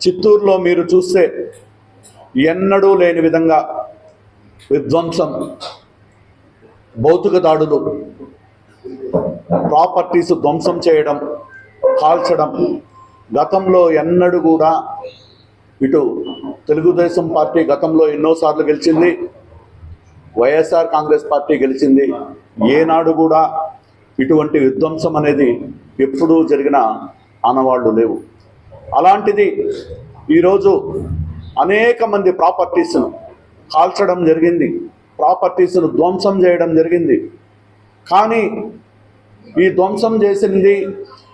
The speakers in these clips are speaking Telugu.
చిత్తూరులో మీరు చూస్తే ఎన్నడూ లేని విధంగా విధ్వంసం భౌతిక దాడులు ప్రాపర్టీస్ ధ్వంసం చేయడం కాల్చడం గతంలో ఎన్నడూ కూడా ఇటు తెలుగుదేశం పార్టీ గతంలో ఎన్నోసార్లు గెలిచింది వైఎస్ఆర్ కాంగ్రెస్ పార్టీ గెలిచింది ఏనాడు కూడా ఇటువంటి విధ్వంసం అనేది ఎప్పుడూ జరిగిన ఆనవాళ్ళు లేవు. అలాంటిది ఈరోజు అనేక మంది ప్రాపర్టీస్ను కాల్చడం జరిగింది. ప్రాపర్టీస్ను ధ్వంసం చేయడం జరిగింది. కానీ ఈ ధ్వంసం చేసింది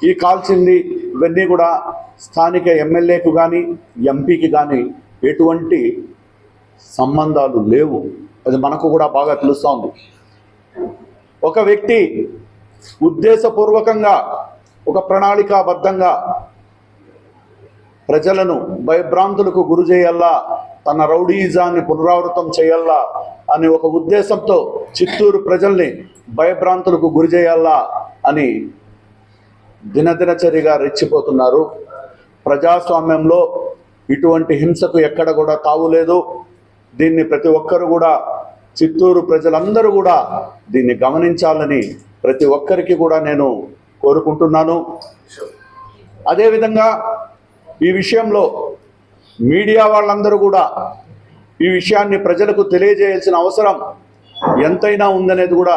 ఈ కాల్చింది ఇవన్నీ కూడా స్థానిక ఎమ్మెల్యేకు కానీ ఎంపీకి కానీ ఎటువంటి సంబంధాలు లేవు. అది మనకు కూడా బాగా తెలుస్తోంది. ఒక వ్యక్తి ఉద్దేశపూర్వకంగా ఒక ప్రణాళికాబద్ధంగా ప్రజలను భయభ్రాంతులకు గురి చేయాలా? తన రౌడీజాన్ని పునరావృతం చేయాలా? అనే ఒక ఉద్దేశంతో చిత్తూరు ప్రజల్ని భయభ్రాంతులకు గురి చేయాలా? అని దినదినచర్యగా రెచ్చిపోతున్నారు. ప్రజాస్వామ్యంలో ఇటువంటి హింసకు ఎక్కడ కూడా తావులేదు దీన్ని ప్రతి ఒక్కరు కూడా చిత్తూరు ప్రజలందరూ కూడా దీన్ని గమనించాలని ప్రతి ఒక్కరికి కూడా నేను కోరుకుంటున్నాను. అదేవిధంగా ఈ విషయంలో మీడియా వాళ్ళందరూ కూడా ఈ విషయాన్ని ప్రజలకు తెలియజేయాల్సిన అవసరం ఎంతైనా ఉందనేది కూడా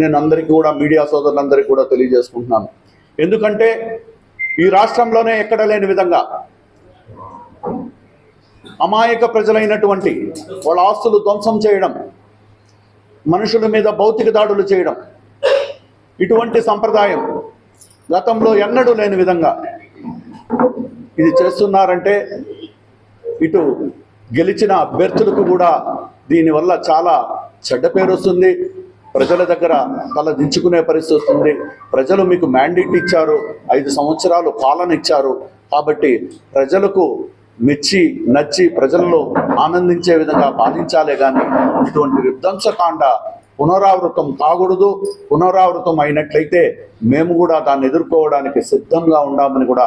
నేను అందరికీ కూడా మీడియా సోదరులందరికీ కూడా తెలియజేసుకుంటున్నాను. ఎందుకంటే ఈ రాష్ట్రంలోనే ఎక్కడ లేని విధంగా అమాయక ప్రజలైనటువంటి వాళ్ళ ఆస్తులు ధ్వంసం చేయడం మనుషుల మీద భౌతిక దాడులు చేయడం ఇటువంటి సంప్రదాయం గతంలో ఎన్నడూ లేని విధంగా ఇది చేస్తున్నారంటే ఇటు గెలిచిన అభ్యర్థులకు కూడా దీనివల్ల చాలా చెడ్డ పేరు వస్తుంది. ప్రజల దగ్గర తల దించుకునే పరిస్థితి వస్తుంది. ప్రజలు మీకు మ్యాండేట్ ఇచ్చారు. ఐదు సంవత్సరాలు పాలన ఇచ్చారు. కాబట్టి ప్రజలకు మెచ్చి నచ్చి ప్రజల్లో ఆనందించే విధంగా పాలించాలే కానీ ఇటువంటి విధ్వంసకాండ పునరావృతం కాకూడదు పునరావృతం అయినట్లయితే మేము కూడా దాన్ని ఎదుర్కోవడానికి సిద్ధంగా ఉండామని కూడా